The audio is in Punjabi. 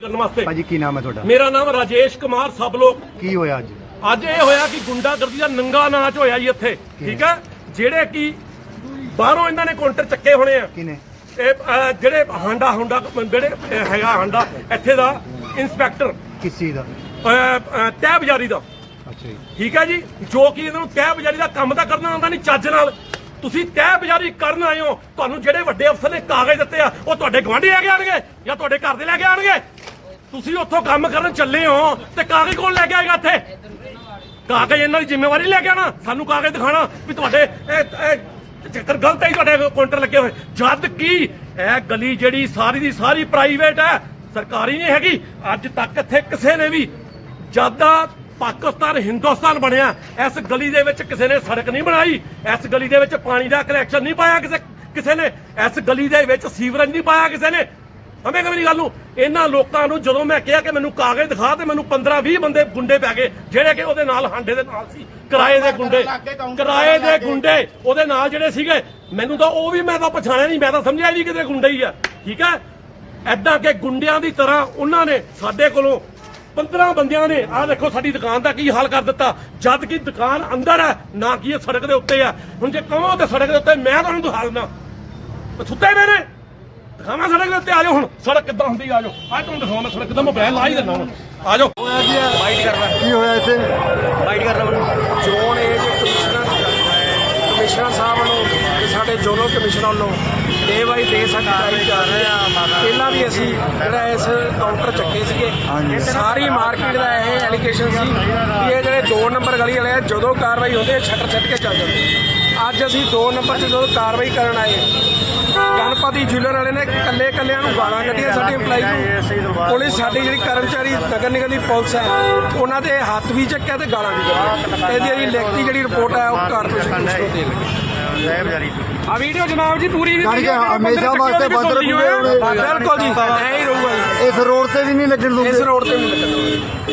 ਕਰਨ ਵਾਸਤੇ। ਭਾਜੀ ਕੀ ਨਾਮ ਹੈ ਤੁਹਾਡਾ? ਮੇਰਾ ਨਾਮ ਰਾਜੇਸ਼ ਕੁਮਾਰ ਸਭ ਲੋਕ ਕੀ ਹੋਇਆ ਅੱਜ? ਅੱਜ ਇਹ ਹੋਇਆ ਕਿ ਗੁੰਡਾਗਰਦੀ ਦਾ ਨੰਗਾ ਨਾਚ ਹੋਇਆ ਜੀ ਇੱਥੇ ਠੀਕ ਹੈ? ਜਿਹੜੇ ਕਿ ਬਾਹਰੋਂ ਇਹਨਾਂ ਨੇ ਕਾਊਂਟਰ ਚੱਕੇ ਹੋਣੇ ਆ। ਕਿਨੇ ਇਹ ਅਹ, ਜਿਹੜੇ ਹਾਂਡਾ ਹੁੰਡਾ ਜਿਹੜੇ ਅਹ, ਹੈਗਾ ਹਾਂਡਾ ਇੱਥੇ ਦਾ ਇੰਸਪੈਕਟਰ। ਕਿਸ ਦਾ? ਤਹਿ ਬਜ਼ਾਰੀ ਦਾ। ਅੱਛਾ ਜੀ। ਠੀਕ ਹੈ ਜੀ? ਜੋ ਕਿ ਇਹਨਾਂ ਨੂੰ ਤਹਿ ਬਜ਼ਾਰੀ ਦਾ ਕੰਮ ਤਾਂ ਕਰਨਾ ਆਉਂਦਾ ਨਹੀਂ ਚੱਜ ਨਾਲ। ਤੁਸੀਂ ਤਹਿ ਬਜ਼ਾਰੀ ਕਰਨ ਆਏ ਹੋ ਤੁਹਾਨੂੰ ਜਿਹੜੇ ਵੱਡੇ ਅਫਸਰ ਨੇ ਕਾਗਜ਼ ਦਿੱਤੇ ਆ ਉਹ ਤੁਹਾਡੇ ਗਵਾਂਢੀ ਲੈ ਕੇ ਆਣਗੇ ਜਾਂ ਤੁਹਾਡੇ ਘਰ ਦੇ ਲੈ ਕੇ ਆਣਗੇ ਤੁਸੀਂ ਉੱਥੋਂ ਕੰਮ ਕਰਨ ਚੱਲੇ ਹੋ ਤੇ ਕਾਗਜ਼ ਕੌਣ ਲੈ ਕੇ ਆਏਗਾ ਇੱਥੇ? ਕਾਗਜ਼ ਇਹਨਾਂ ਦੀ ਜ਼ਿੰਮੇਵਾਰੀ ਲੈ ਕੇ ਆਣਾ ਸਾਨੂੰ ਕਾਗਜ਼ ਦਿਖਾਣਾ ਵੀ ਤੁਹਾਡੇ ਚੱਕਰ ਗਲਤ ਹੈ ਤੁਹਾਡੇ ਕਾਊਂਟਰ ਲੱਗੇ ਹੋਏ। ਜਦ ਕਿ ਇਹ ਗਲੀ ਜਿਹੜੀ ਸਾਰੀ ਦੀ ਸਾਰੀ ਪ੍ਰਾਈਵੇਟ ਹੈ, ਸਰਕਾਰੀ ਨਹੀਂ ਹੈਗੀ, ਅੱਜ ਤੱਕ ਇੱਥੇ ਕਿਸੇ ਨੇ ਵੀ ਜਦ ਪਾਕਿਸਤਾਨ ਹਿੰਦੁਸਤਾਨ ਬਣਿਆ, ਇਸ ਗਲੀ ਦੇ ਵਿੱਚ ਕਿਸੇ ਨੇ ਸੜਕ ਨਹੀਂ ਬਣਾਈ, ਇਸ ਗਲੀ ਦੇ ਵਿੱਚ ਪਾਣੀ ਦਾ ਕਨੈਕਸ਼ਨ ਨਹੀਂ ਪਾਇਆ ਕਿਸੇ ਕਿਸੇ ਨੇ, ਇਸ ਗਲੀ ਦੇ ਵਿੱਚ ਸੀਵਰੇਜ ਨਹੀਂ ਪਾਇਆ ਕਿਸੇ ਨੇ ਸਮਝ ਗਏ ਮੇਰੀ ਗੱਲ ਨੂੰ। ਇਹਨਾਂ ਲੋਕਾਂ ਨੂੰ ਜਦੋਂ ਮੈਂ ਕਿਹਾ ਕਿ ਮੈਨੂੰ ਕਾਗਜ਼ ਦਿਖਾ ਤੇ ਮੈਨੂੰ 15 20 ਬੰਦੇ ਗੁੰਡੇ ਪੈ ਗਏ ਜਿਹੜੇ ਕਿ ਉਹਦੇ ਨਾਲ ਹਾਂਡੇ ਦੇ ਨਾਲ ਸੀ ਕਿਰਾਏ ਦੇ ਗੁੰਡੇ ਕਿਰਾਏ ਦੇ ਗੁੰਡੇ ਉਹਦੇ ਨਾਲ ਜਿਹੜੇ ਸੀਗੇ ਮੈਨੂੰ ਤਾਂ ਉਹ ਵੀ ਮੈਂ ਤਾਂ ਪਛਾਣਿਆ ਨਹੀਂ ਮੈਂ ਤਾਂ ਸਮਝਿਆ ਨਹੀਂ ਕਿਤੇ ਗੁੰਡੇ ਹੀ ਆ। ਠੀਕ ਹੈ ਐਦਾਂ ਕਿ ਗੁੰਡਿਆਂ ਦੀ ਤਰ੍ਹਾਂ ਉਹਨਾਂ ਨੇ ਸਾਡੇ ਕੋਲੋਂ 15 ਬੰਦਿਆਂ ਨੇ ਆਹ ਦੇਖੋ ਸਾਡੀ ਦੁਕਾਨ ਦਾ ਕੀ ਹਾਲ ਕਰ ਦਿੱਤਾ। ਜਦ ਕਿ ਦੁਕਾਨ ਅੰਦਰ ਹੈ ਨਾ ਕਿ ਇਹ ਸੜਕ ਦੇ ਉੱਤੇ ਆ। ਹੁਣ ਜੇ ਕਹੋ ਤੇ ਸੜਕ ਦੇ ਉੱਤੇ ਮੈਂ ਤੁਹਾਨੂੰ ਦਿਖਾ ਦਿੰਦਾ ਸੁੱਤੇ ਮੇਰੇ ਦਿਖਾਵਾਂ ਸੜਕ ਦੇ ਉੱਤੇ ਆ ਜਾਓ ਹੁਣ। ਸੜਕ ਕਿੱਦਾਂ ਹੁੰਦੀ ਆ ਜਾਓ। ਅੱਜ ਤੁਹਾਨੂੰ ਦਿਖਾਵਾਂ ਮੈਂ ਸੜਕ ਕਿੱਦਾਂ ਮੈਂ ਲਾ ਹੀ ਦਿੰਦਾ ਹੁਣ। ਆ ਜਾਓ। ਬਾਈਟ ਕਰਨਾ ਕੀ ਹੋਇਆ ਇੱਥੇ? ਬਾਈਟ ਕਰਨਾ ਮੈਨੂੰ। ਚੋਣ ਏਜ ਕਮਿਸ਼ਨਰ ਕਮਿਸ਼ਨਰ ਸਾਹਿਬ ਨੂੰ ਤੇ ਸਾਡੇ ਜ਼ੋਨਲ ਕਮਿਸ਼ਨਰ ਵੱਲੋਂ ਡੇ ਬਾਈ ਡੇ ਟਰਾਈ ਕਰ ਰਹੇ ਆ। ਪਹਿਲਾਂ ਵੀ ਅਸੀਂ ਜਿਹੜਾ ਇਸ ਕਾਊਂਟਰ ਚੱਕੇ ਸੀਗੇ। ਸਾਰੀ ਮਾਰਕੀਟ ਦਾ ਇਹ ਐਲੀਗੇਸ਼ਨ ਸੀ ਕਿ ਇਹ ਜਿਹੜੇ 2 ਨੰਬਰ ਗਲੀ ਵਾਲੇ ਆ ਜਦੋਂ ਕਾਰਵਾਈ ਹੁੰਦੀ ਹੈ ਛੱਡ ਛੱਡ ਕੇ ਚੱਲ ਜਾਂਦੇ ਅੱਜ ਅਸੀਂ 2 ਨੰਬਰ 'ਚ ਜਦੋਂ ਕਾਰਵਾਈ ਕਰਨ ਆਏ ਗਣਪਤੀ ਜੁਐਲਰ ਵਾਲੇ ਨੇ ਕੱਲੇ ਕੱਲਿਆਂ ਨੂੰ ਗਾਲਾਂ ਕੱਢੀਆਂ ਸਾਡੇ EMPLOYE ਨੂੰ। ਪੁਲਿਸ ਸਾਡੀ ਜਿਹੜੀ ਕਰਮਚਾਰੀ ਨਗਰ ਨਿਗਮ ਦੀ ਪੁਲਿਸ ਹੈ ਉਹਨਾਂ ਦੇ ਹੱਥ ਵੀ ਚੱਕਿਆ ਤੇ ਗਾਲਾਂ ਵੀ ਕੱਢੀਆਂ। ਇਹਦੀ ਜਿਹੜੀ ਲਿਖਤੀ ਜਿਹੜੀ ਰਿਪੋਰਟ ਹੈ ਉਹ ਪੁਲਿਸ ਨੂੰ ਦੇ ਲੱਗੇ। ਆ ਵੀਡੀਓ ਜਨਾਬ ਜੀ ਪੂਰੀ ਕਿ ਹਮੇਸ਼ਾ ਵਾਸਤੇ ਬੰਦ ਰੱਖੂਗੇ ਹੁਣ। ਬਿਲਕੁਲ ਜੀ ਐ ਹੀ ਰਹੂਗਾ ਜੀ। ਇਸ ਰੋਡ ਤੇ ਵੀ ਨਹੀਂ ਲੱਗਣ ਇਸ ਦੂੰਗੇ ਰੋਡ ਤੇ ਵੀ ਨਹੀਂ ਲੱਗਣਾ